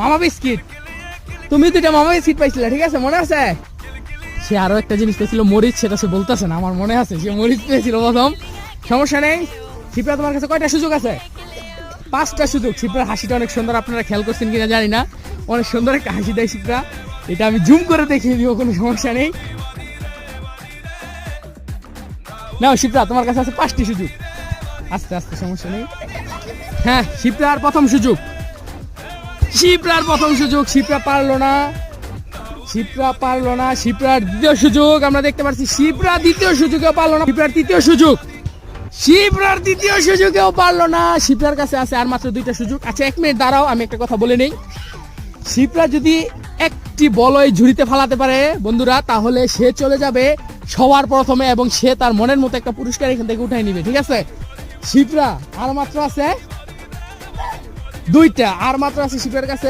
মামা বিস্কিট। তুমি দুইটা মামা বিস্কিট পাইছিলে, ঠিক আছে, মনে আছে? সে আরও একটা জিনিস পেয়েছিল, মরিচ, সেটা সে বলতেছে না, আমার মনে আছে, সে মরিচ পেয়েছিল প্রথম। সমস্যা নেই, শিপ্রা তোমার কাছে কয়টা সুযোগ আছে? পাঁচটা সুযোগ, শিপ্রার হাসিটা অনেক সুন্দর, আপনারা খেয়াল করছেন কিনা জানি না। অনেক সুন্দর একটা হাসি দেয় শিপ্রা। এটা আমি জুম করে দেখিয়ে দিব, কোনো সমস্যা নেই। না শিপ্রা, তোমার কাছে আছে পাঁচটি সুযোগ। আস্তে আস্তে, সমস্যা নেই। হ্যাঁ শিপ্রার প্রথম সুযোগ। শিপ্রার প্রথম সুযোগ, শিপ্রা পারল না। শিপ্রা পারল না, শিপ্রার দ্বিতীয় সুযোগ, আমরা দেখতে পাচ্ছি শিপ্রা দ্বিতীয় সুযোগেও পারল না, শিপ্রার তৃতীয় সুযোগ। শিপ্রার দ্বিতীয় সুযোগেও পারল না, শিপ্রার কাছে আছে আর মাত্র দুইটা সুযোগ। আচ্ছা এক মিনিট দাঁড়াও, আমি একটা কথা বলে নেই। শিপ্রা যদি একটি বলয় ঝুড়িতে ফালাতে পারে, বন্ধুরা, তাহলে সে চলে যাবে সবার প্রথমে এবং সে তার মনের মতো একটা পুরস্কার এখান থেকে উঠাই নিবে, ঠিক আছে? শিপ্রা, আর মাত্র আছে দুইটা আর মাত্র আছে শিপের কাছে।